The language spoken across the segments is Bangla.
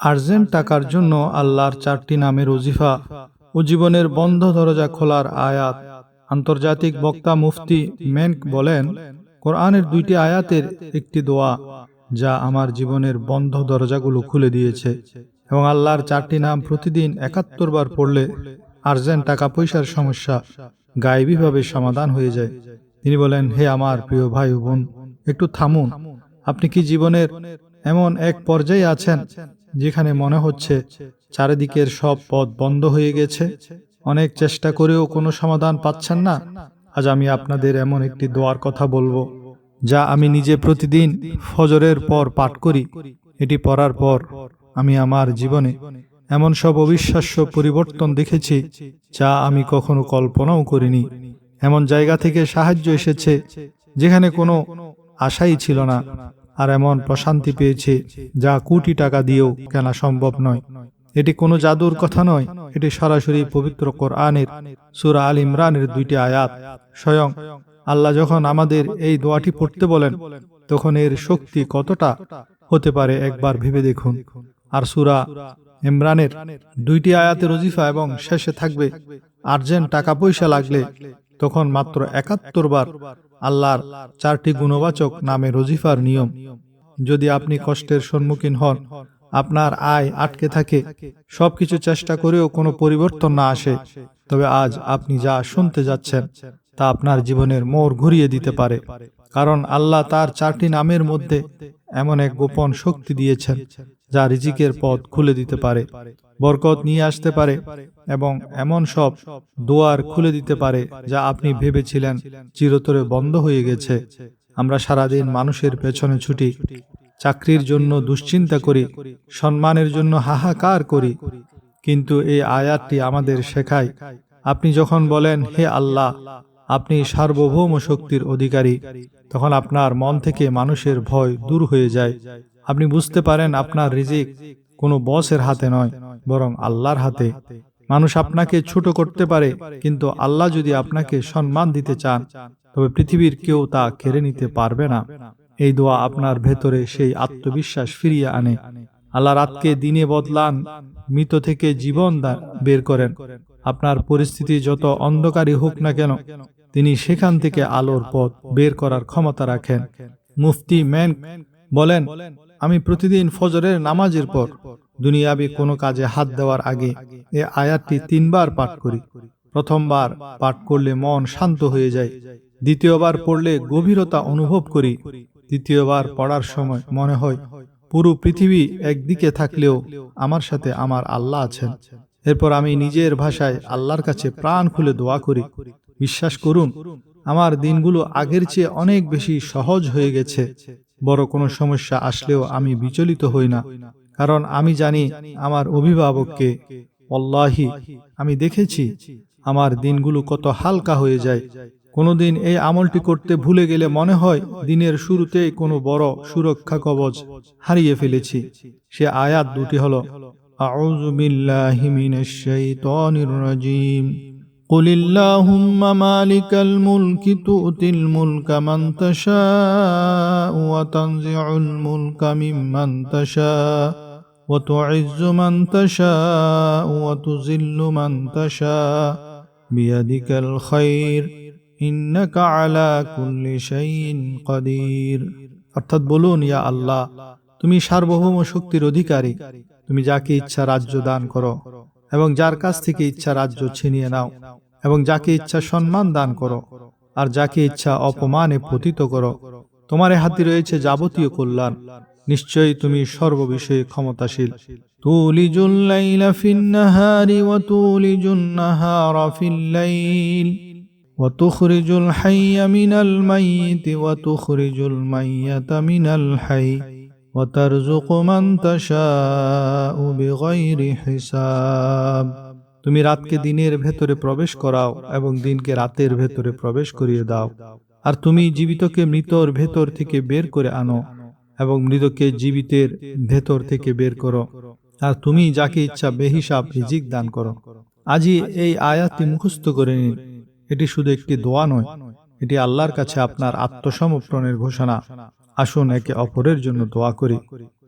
আর্জেন্ট টাকার জন্য আল্লাহর চারটি নামের ওজিফা ও জীবনের বন্ধ দরজা খোলার আয়াত। আন্তর্জাতিক বক্তা মুফতি মেনক বলেন, কোরআনের দুইটি আয়াতের একটি দোয়া, যা আমার জীবনের বন্ধ দরজাগুলো খুলে দিয়েছে এবং আল্লাহর চারটি নাম প্রতিদিন একাত্তর বার পড়লে আর্জেন্ট টাকা পয়সার সমস্যা গায়েবীভাবে সমাধান হয়ে যায়। তিনি বলেন, হে আমার প্রিয় ভাই বোন, একটু থামুন। আপনি কি জীবনের এমন এক পর্যায়ে আছেন যেখানে মনে হচ্ছে চারিদিকের সব পথ বন্ধ হয়ে গেছে, অনেক চেষ্টা করেও কোনো সমাধান পাচ্ছেন না। আজ আমি আপনাদের এমন একটি দোয়ার কথা বলব, যা আমি নিজে প্রতিদিন ফজরের পর পাঠ করি। এটি পড়ার পর আমি আমার জীবনে এমন সব অবিশ্বাস্য পরিবর্তন দেখেছি, যা আমি কখনো কল্পনাও করিনি। এমন জায়গা থেকে সাহায্য এসেছে, যেখানে কোনো আশাই ছিল না। আর এমন প্রশান্তি পেয়েছে যা কোটি টাকা দিয়েও কেনা সম্ভব নয়। এটি কোনো জাদুর কথা নয়, এটি সরাসরি পবিত্র কোরআনের সুরা আল ইমরানের দুইটি আয়াত। স্বয়ং আল্লাহ যখন আমাদের এই দোয়াটি পড়তে বলেন, তখন এর শক্তি কতটা হতে পারে একবার ভেবে দেখুন। আর সুরা ইমরানের দুইটি আয়াতের রজিফা এবং শেষে থাকবে, আর্জেন্ট টাকা পয়সা লাগলে তখন মাত্র একাত্তর বার আল্লাহর চারটি গুণবাচক নামে রজিফার নিয়ম। যদি আপনি কষ্টের সম্মুখীন হন, আপনার আয় আটকে থাকে, সবকিছু চেষ্টা করেও কোনো পরিবর্তন না আসে। তবে আজ আপনি যা শুনতে যাচ্ছেন, তা আপনার জীবনের মোড় ঘুরিয়ে দিতে পারে। কারণ আল্লাহ তার চারটি নামের মধ্যে এমন এক গোপন শক্তি দিয়েছেন। যা রিজিকের পথ খুলে দিতে পারে, বরকত নিয়ে আসতে পারে এবং এমন সব দোয়ার খুলে দিতে পারে যা আপনি ভেবেছিলেন চিরতরে বন্ধ হয়ে গেছে। আমরা সারাদিন মানুষের পেছনে ছুটি, চাকরির জন্য দুশ্চিন্তা করি, সম্মানের জন্য হাহাকার করি। কিন্তু এই আয়াতটি আমাদের শেখায়, আপনি যখন বলেন, হে আল্লাহ, আপনি সার্বভৌম শক্তির অধিকারী, তখন আপনার মন থেকে মানুষের ভয় দূর হয়ে যায়। আপনি বুঝতে পারেন আপনার রিজিক কোনো বসের হাতে নয়, বরং আল্লাহর হাতে। মানুষ আপনাকে ছোট করতে পারে, কিন্তু আল্লাহ যদি আপনাকে সম্মান দিতে চান, তবে পৃথিবীর কেউ তা কেড়ে নিতে পারবে না। এই দোয়া আপনার ভেতরে সেই আত্মবিশ্বাস ফিরিয়ে আনে। আল্লাহ রাতকে দিনে বদলান, মৃত থেকে জীবন বের করেন। আপনার পরিস্থিতি যত অন্ধকারই হোক না কেন, তিনি সেখান থেকে আলোর পথ বের করার ক্ষমতা রাখেন। মুফতি ম্যান বলেন আমি প্রতিদিন ফজরের নামাজের পর দুনিয়াবি কোনো কাজে হাত দেওয়ার আগে এ আয়াতটি তিনবার পাঠ করি। প্রথমবার পাঠ করলে মন শান্ত হয়ে যায়। দ্বিতীয়বার পড়লে গভীরতা অনুভব করি। তৃতীয়বার পড়ার সময় মনে হয়, পুরো পৃথিবী একদিকে থাকলেও আমার সাথে আমার আল্লাহ আছেন। এরপর আমি নিজের ভাষায় আল্লাহর কাছে প্রাণ খুলে দোয়া করি। বিশ্বাস করুন, আমার দিনগুলো আগের চেয়ে অনেক বেশি সহজ হয়ে গেছে। বড় কোনো সমস্যা আসলেও আমি বিচলিত হই না। কারণ আমি জানি আমার অভিভাবককে অল্লাহি আমি দেখেছি আমার দিনগুলো কত হালকা হয়ে যায়। কোনোদিন এই আমলটি করতে ভুলে গেলে মনে হয় দিনের শুরুতেই কোনো বড় সুরক্ষা কবচ হারিয়ে ফেলেছি। সে আয়াত দুটি হলো, আউযু বিল্লাহি মিনাশ রাজিম। قل اللهم مالك الملك تؤتي الملك من تشاء وتنزع الملك ممن تشاء وتعز من تشاء وتذل من تشاء بيدك الخير ইন্নাকা আলা কুল্লি শাইইন কাদির অর্থাৎ বলুন ইয়া আল্লাহ তুমি সার্বভৌম শক্তির অধিকারী তুমি যাকে ইচ্ছা রাজ্য দান করো এবং যার কাছ থেকে ইচ্ছা রাজ্য ছিনিয়ে নাও, এবং যাকে ইচ্ছা সম্মান দান করো, আর যাকে ইচ্ছা অপমানে পতিত করো, তোমার হাতে রয়েছে যাবতীয় কল্যাণ। নিশ্চয়ই তুমি সর্ববিষয়ে ক্ষমতাশীল। তুলিজুল লাইলা ফিন নাহারি ওয়া তুলিজুন নাহারা ফিল লাইল ওয়া তুখরিজুল মিনাল ওয়া তুখরিজুল মিনাল وترزق من تشاء بغير حساب তুমি রাতকে দিনের ভেতরে প্রবেশ করাও এবং দিনকে রাতের ভেতরে প্রবেশ করিয়ে দাও আর তুমি জীবিতকে মৃতর ভেতর থেকে বের করে আনো এবং মৃতকে জীবিতের ভেতর থেকে বের করো আর তুমি যাকে ইচ্ছা বেহিসাব রিজিক দান করো আজই এই আয়াতটি মুখস্থ করে নিন এটি শুধু একটি দোয়া নয় এটি আল্লাহর কাছে আপনার আত্মসমর্পণের ঘোষণা আসুন একে অপরের জন্য দোয়া করি।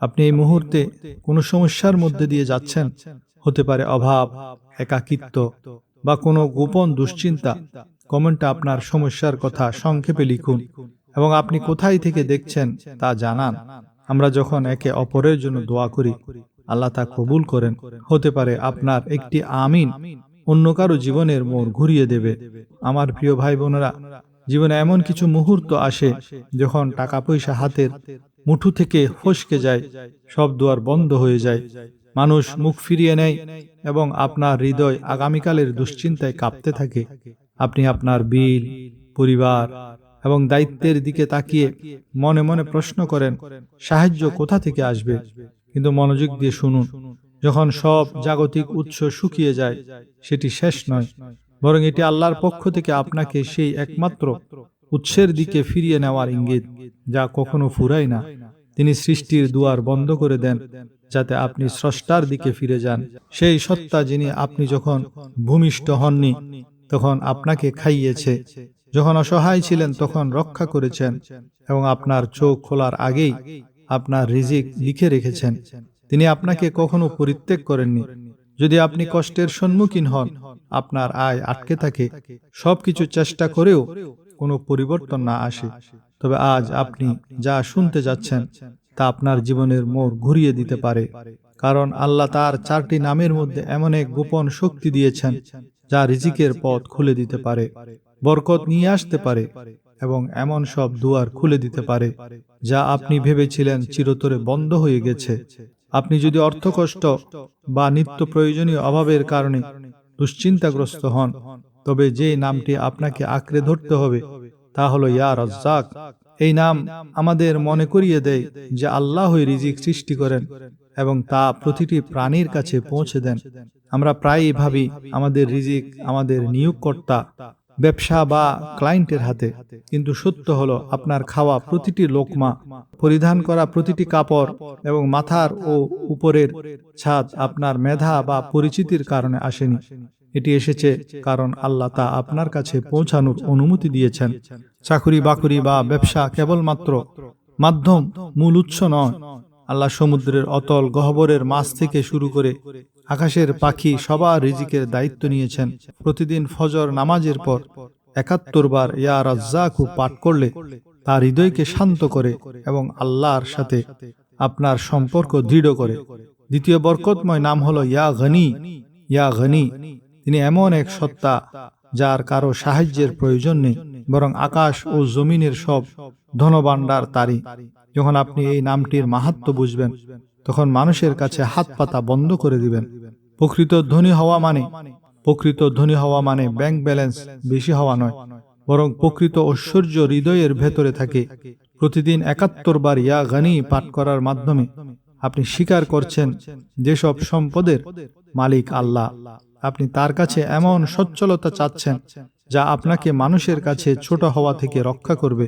আপনি এই মুহূর্তে কোনো সমস্যার মধ্যে দিয়ে যাচ্ছেন, হতে পারে অভাব, একাকিত্ব বা কোনো গোপন দুশ্চিন্তা কমেন্টে আপনার সমস্যার কথা সংক্ষেপে লিখুন এবং আপনি কোথায় থেকে দেখছেন তা জানান। আমরা যখন একে অপরের জন্য দোয়া করি, আল্লাহ তা কবুল করেন। হতে পারে আপনার একটি আমিন অন্য কারও জীবনের মোড় ঘুরিয়ে দেবে। আমার প্রিয় ভাই বোনেরা জীবনে এমন কিছু মুহূর্ত আসে যখন টাকা পয়সা হাতের মুঠু থেকে ফসকে যায়, সব দুয়ার বন্ধ হয়ে যায়। মানুষ মুখ ফিরিয়ে নেয় এবং আপনার হৃদয় আগামীকালের দুশ্চিন্তায় কাঁপতে থাকে। আপনি আপনার বিল, পরিবার এবং দায়িত্বের দিকে তাকিয়ে মনে মনে প্রশ্ন করেন, সাহায্য কোথা থেকে আসবে? কিন্তু মনোযোগ দিয়ে শুনুন, যখন সব জাগতিক উৎস শুকিয়ে যায়, সেটি শেষ নয়। বরং এটি আল্লাহর পক্ষ থেকে আপনাকে সেই একমাত্র উৎসের দিকে ফিরিয়ে নেওয়ার ইঙ্গিত, যা কখনো ফুরায় না। তিনি সৃষ্টির দুয়ার বন্ধ করে দেন, যাতে আপনি স্রষ্টার দিকে ফিরে যান। সেই সত্তা যিনি আপনি যখন ভূমিষ্ঠ হননি, তখন আপনাকে খাইয়েছে। যখন অসহায় ছিলেন, তখন রক্ষা করেছেন এবং আপনার চোখ খোলার আগেই আপনার রিজিক লিখে রেখেছেন। তিনি আপনাকে কখনো পরিত্যাগ করেননি। যদি আপনি কষ্টের সম্মুখীন হন আপনার আয় আটকে থাকে, সবকিছু চেষ্টা করেও কোনো পরিবর্তন না আসে। তবে আজ আপনি যা শুনতে যাচ্ছেন, তা আপনার জীবনের মোড় ঘুরিয়ে দিতে পারে। কারণ আল্লাহ তার চারটি নামের মধ্যে এমন এক গোপন শক্তি দিয়েছেন, যা রিজিকের পথ খুলে দিতে পারে, বরকত নিয়ে আসতে পারে এবং এমন সব দুয়ার খুলে দিতে পারে, যা আপনি ভেবেছিলেন চিরতরে বন্ধ হয়ে গেছে। আপনি যদি অর্থকষ্ট বা নিত্য প্রয়োজনীয় অভাবের কারণে দুশ্চিন্তাগ্রস্ত হন। তবে যে নামটি আপনাকে আঁকড়ে ধরতে হবে, তা হলো, ইয়া রজ্জাক। এই নাম আমাদের মনে করিয়ে দেয় যে আল্লাহই রিজিক সৃষ্টি করেন এবং তা প্রতিটি প্রাণীর কাছে পৌঁছে দেন। আমরা প্রায়ই ভাবি, আমাদের রিজিক আমাদের নিয়োগকর্তা। ব্যবসা বা ক্লায়েন্টের হাতে। কিন্তু সত্য হলো, আপনার খাওয়া প্রতিটি লোকমা, পরিধান করা প্রতিটি কাপড় এবং মাথার ও উপরের ছাদ আপনার মেধা বা পরিচিতির কারণে আসেনি। এটি এসেছে কারণ আল্লাহ তা আপনার কাছে পৌঁছানোর অনুমতি দিয়েছেন। চাকুরি বাকুরি বা ব্যবসা কেবলমাত্র মাধ্যম, মূল উৎস নয়। আল্লাহ সমুদ্রের অতল গহবরের মাছ থেকে শুরু করে আকাশের পাখি সবার রিজিকের দায়িত্ব নিয়েছেন। প্রতিদিন ফজর নামাজের পর একাত্তর বার ইয়া রাজ্জাকু পাঠ করলে তার হৃদয়কে শান্ত করে এবং আল্লাহর সাথে আপনার সম্পর্ক দৃঢ় করে। দ্বিতীয় বরকতময় নাম হলো ইয়া গনি। ইয়া গনি, তিনি এমন এক সত্তা যার কারও সাহায্যের প্রয়োজন নেই, বরং আকাশ ও জমিনের সব ধনভাণ্ডার তারই। যখন আপনি এই নামটির মাহাত্ম বুঝবেন, তখন মানুষের কাছে হাত পাতা বন্ধ করে দিবেন। প্রকৃত ধনী হওয়া মানে প্রকৃত ধনী হওয়া মানে ব্যাংক ব্যালেন্স বেশি হওয়া নয়, বরং প্রকৃত ঐশ্বর্য হৃদয়ের ভেতরে থাকে। প্রতিদিন একাত্তর বার ইয়া গানি পাঠ করার মাধ্যমে আপনি স্বীকার করছেন, যেসব সম্পদের মালিক আল্লাহ, আপনি তার কাছে এমন সচ্ছলতা চাচ্ছেন যা আপনাকে মানুষের কাছে ছোট হওয়া থেকে রক্ষা করবে।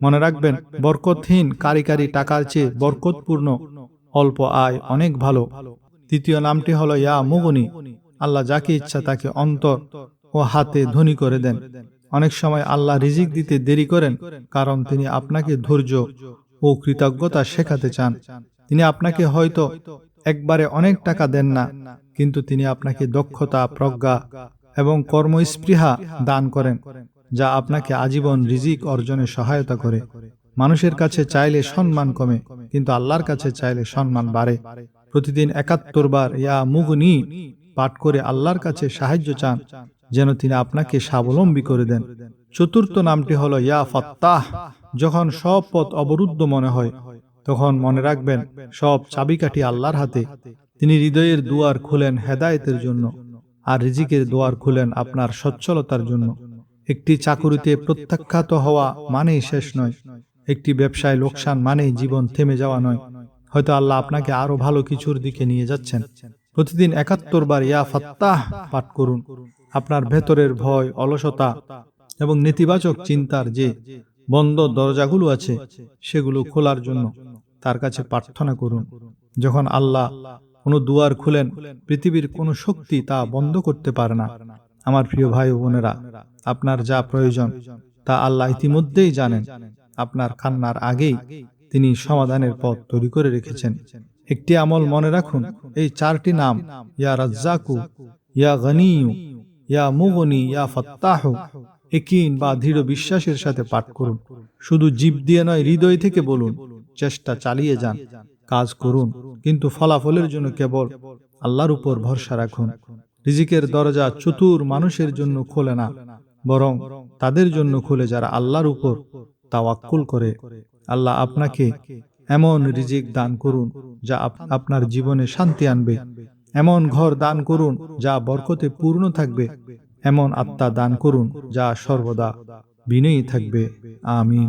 মনে রাখবেন, বরকতহীন কারি কারি টাকার চেয়ে বরকতপূর্ণ, অল্প আয় অনেক ভালো। তৃতীয় নামটি হলো ইয়া মুগনি। আল্লাহ যাকে ইচ্ছা তাকে অন্তর ও হাতে ধনী করে দেন। অনেক সময় আল্লাহ রিজিক দিতে দেরি করেন, কারণ তিনি আপনাকে ধৈর্য ও কৃতজ্ঞতা শেখাতে চান। তিনি আপনাকে হয়তো একবারে অনেক টাকা দেন না, কিন্তু তিনি আপনাকে দক্ষতা, প্রজ্ঞা এবং কর্মস্পৃহা দান করেন, যা আপনাকে আজীবন রিজিক অর্জনে সহায়তা করে। মানুষের কাছে চাইলে সম্মান কমে, কিন্তু আল্লাহর কাছে চাইলে সম্মান বাড়ে। প্রতিদিন একাত্তর বার ইয়া মুগনি পাঠ করে আল্লাহর কাছে সাহায্য চান, যেন তিনি আপনাকে স্বাবলম্বী করে দেন। চতুর্থ নামটি হলো ইয়া ফত্তাহ, যখন সব পথ অবরুদ্ধ মনে হয়, তখন মনে রাখবেন সব চাবিকাঠি আল্লাহর হাতে। তিনি হৃদয়ের দুয়ার খুলেন হেদায়েতের জন্য। আর রিজিকের দুয়ার খুলেন আপনার সচ্ছলতার জন্য। একটি চাকুরিতে প্রত্যাখ্যাত হওয়া মানেই শেষ নয়। একটি ব্যবসায় লোকসান মানেই জীবন থেমে যাওয়া নয়। হয়তো আল্লাহ আপনাকে আরও ভালো কিছুর দিকে নিয়ে যাচ্ছেন। প্রতিদিন একাত্তর বার ইয়া ফাত্তাহ পাঠ করুন। আপনার ভেতরের ভয়, অলসতা এবং নেতিবাচক চিন্তার যে বন্ধ দরজাগুলো আছে, সেগুলো খোলার জন্য তার কাছে প্রার্থনা করুন। যখন আল্লাহ কোনো দুয়ার খুলেন, পৃথিবীর কোনো শক্তি তা বন্ধ করতে পারে না। আমার প্রিয় ভাই বোনেরা, আপনার যা প্রয়োজন তা আল্লাহ ইতিমধ্যেই জানেন। আপনার কান্নার আগেই তিনি সমাধানের পথ তৈরি করে রেখেছেন। একটি আমল মনে রাখুন, এই চারটি নাম, ইয়া রাজ্জাকু, ইয়া গনিয়ু, ইয়া মুগনি, ইয়া ফত্তাহ, একিন বা দৃঢ় বিশ্বাসের সাথে পাঠ করুন। শুধু জীব দিয়ে নয়, হৃদয় থেকে বলুন, চেষ্টা চালিয়ে যান। কাজ করুন, কিন্তু ফলাফলের জন্য কেবল আল্লাহর উপর ভরসা রাখুন। রিজিকের দরজা চতুর মানুষের জন্য খোলে না, বরং তাদের জন্য খুলে যারা আল্লাহর উপর তাওয়াক্কুল করে। আল্লাহ আপনাকে এমন রিজিক দান করুন, যা আপনার জীবনে শান্তি আনবে। এমন ঘর দান করুন, যা বরকতে পূর্ণ থাকবে। এমন আত্মা দান করুন, যা সর্বদা বিনয়ী থাকবে। আমিন।